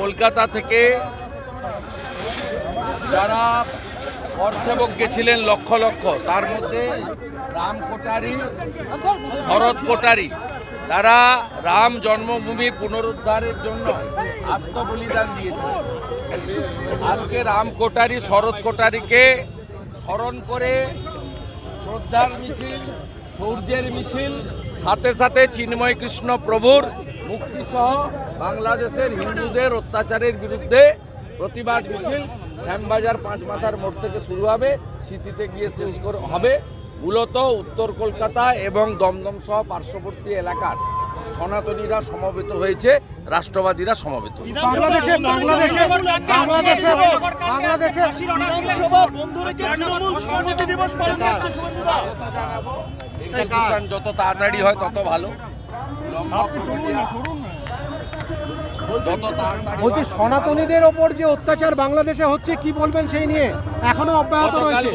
কলকাতা থেকে যারা করসেবক গেছিলেন লক্ষ লক্ষ, তার মধ্যে রাম কোটারি, শরৎ কোটারি, তারা রাম জন্মভূমি পুনরুদ্ধারের জন্য আত্মবলিদান দিয়েছে আজকে রাম কোটারি, শরৎ কোটারিকে স্মরণ করে শ্রদ্ধার মিছিল, সূর্যের মিছিল, সাথে সাথে চিন্ময় কৃষ্ণ প্রভুর মুক্তিসহ বাংলাদেশের হিন্দুদের অত্যাচারের বিরুদ্ধে প্রতিবাদ মিছিল শ্যামবাজার পাঁচ মাথার মোড় থেকে শুরু হবে সিটিতে গিয়ে শেষ করে হবে। মূলত উত্তর কলকাতা এবং দমদম সহ পার্শ্ববর্তী এলাকার সনাতনীরা সমবেত হয়েছে রাষ্ট্রবাদীরা সমবেত যত তাড়াতাড়ি হয় তত ভালো। বলছি সনাতনীদের ওপর যে অত্যাচার বাংলাদেশে হচ্ছে কি বলবেন সেই নিয়ে? এখনও। অব্যাহত রয়েছে।